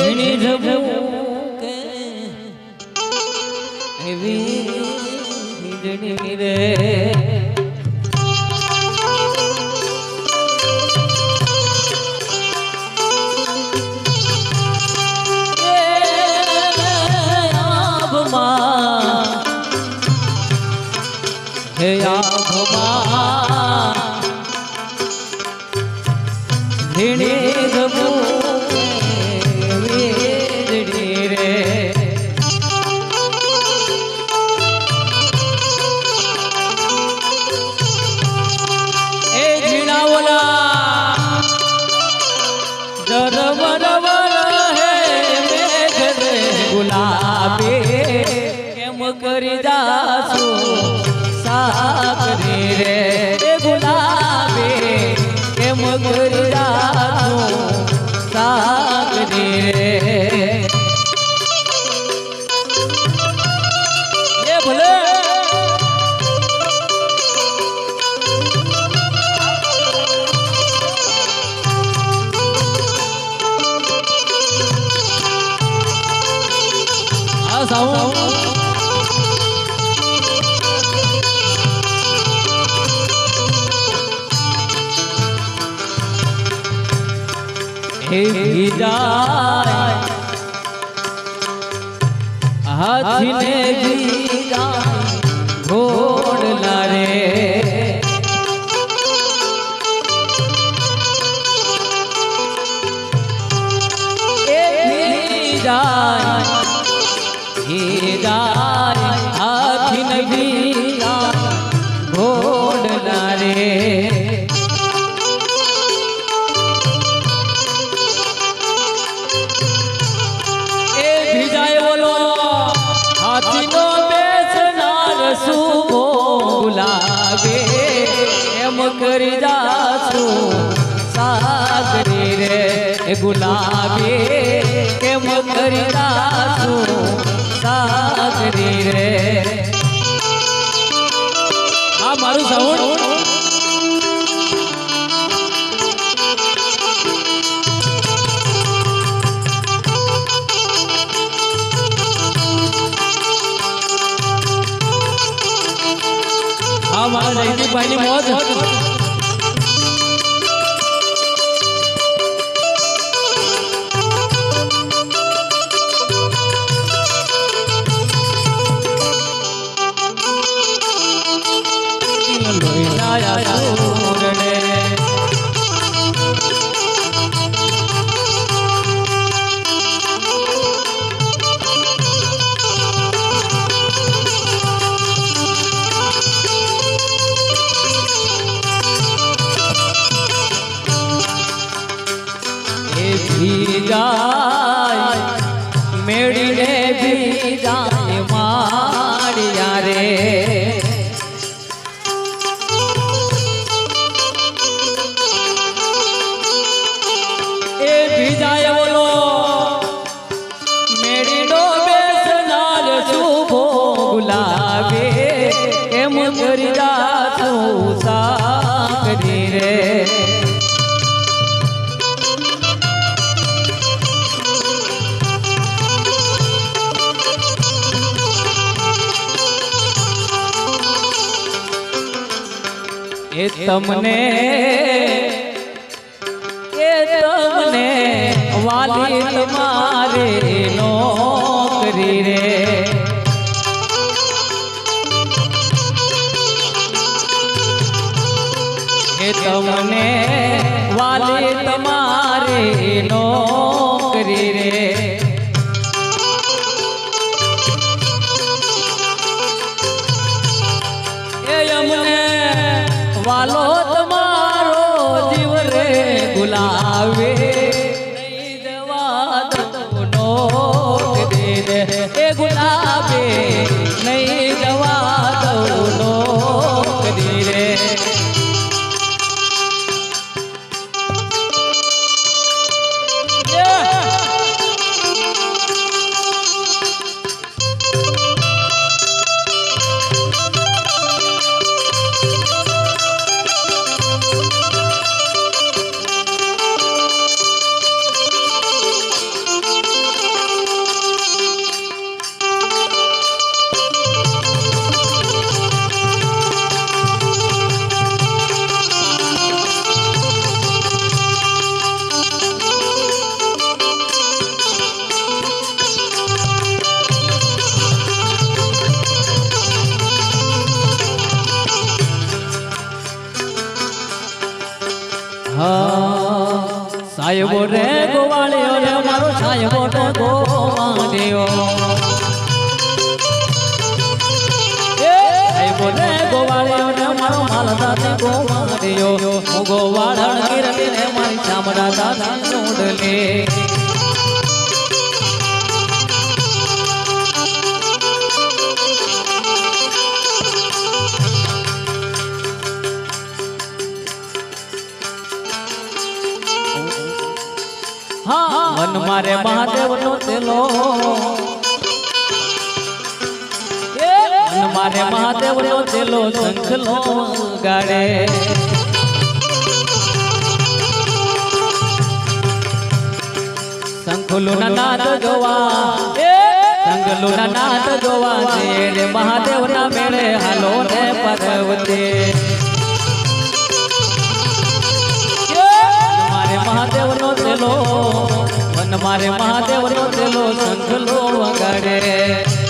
એ ઝીણી જબું કે એવી ઝીણી રે. હે વિદાય ગીરા ઘોડલા રે કરી જાશું સાગરી રે ગુલાબી કેમ કરી જાશું સાગરી રે. આ મારું સાઉન્ડ? મારા જયદીપભાઈની મોજ. એ મેળીને ભીજાય માળિયા રે એ ભીજાય બોલો, મેળીનો બેસનાર શુભો ગુલાબે, એમ કરી જાતું તમને એ તમને વાલી તમારે નોકરી રે. એ તમને વાલી તમારે નોકરી વાલો તમારો સાહેબો રે ગોવાળ્યો રે, મારો સાહેબો તો ગોવાળ્યો. સાહેબો રે ગોવાળિયો રે, મારો માલદા તે ગોવાળણ કિરતી ને મારી ચામડા દાદા જોડલે મન મારે મહાદેવ નો તેલો એ મન મારે મહાદેવ નો તેલો શંખલો ગાડે શંખલો ના નાદ જોવા એ શંખલો ના નાદ જોવા છે રે મહાદેવ ના મેળે હાલો ને પર્વતે મારે મહાદેવ નો તેલો મન મારે મહાદેવ નો તેલો શંખલો વગાડે.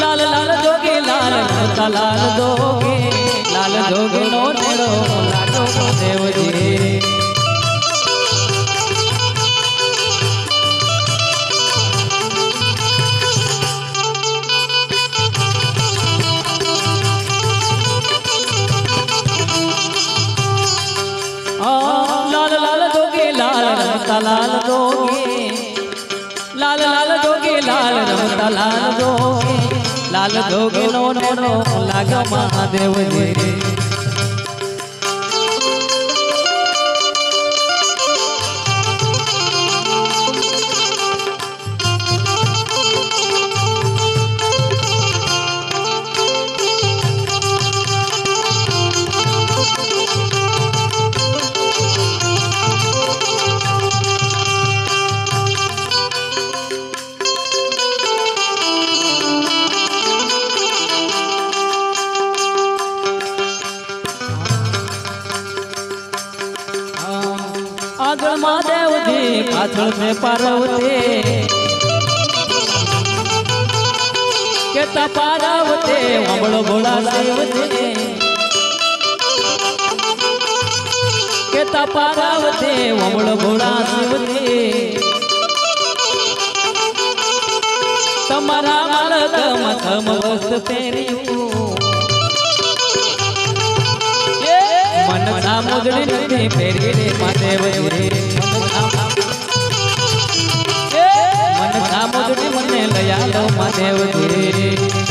लाल लाल जोगे, लाल लाल दोगे लाल जोगे नो देव जी लाल लाल लाल लाल दोगे लाल लाल दोगे લાલ જોગે નો નો લાગ મહાદેવજી. આગળ મહાદેવજી પાછળ છે પાર્વતી કે તા પાર્વતી વમળો ભોળા દેવજી કે તા પાર્વતી વમળો ભોળા દેવજી તમારા માલક મથમ વસ્ત પહેર્યું મન સામુદડી નથી ફેરી રે મહાદેવ રે મન સામુદડી મને લયા લો મહાદેવ રે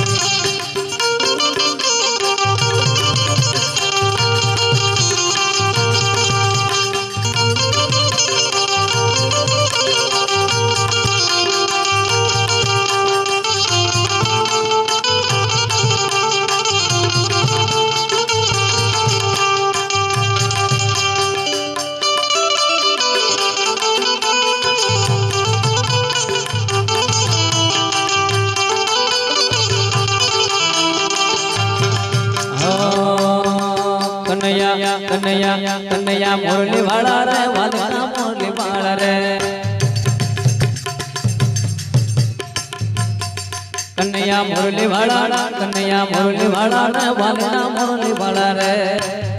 कन्हैया कन्हैया मुरली वाला रे वाला मुरली वाला रे। कन्हैया मुरली वाला, कन्हैया मुरली वाला रे वाला मुरली वाला रे।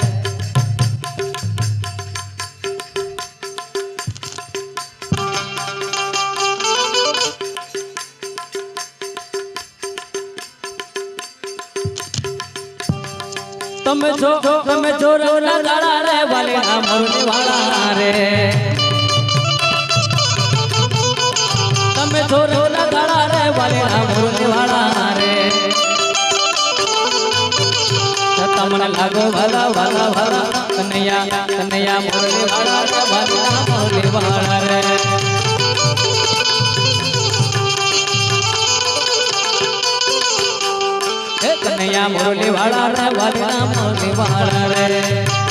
છો? તમે રવલા ગાળા રે વાલના મરને વાળા રે. તમે રવલા ગાળા રે વાલના મરને વાળા રે. તમને લાગો ભલા ભલા ભલા કનૈયા કનૈયા મુરલી વાળા રે વાલના મુરલી વાળા રે. કનૈયા મુરલી વાળા રે વાલના મુરલી વાળા રે.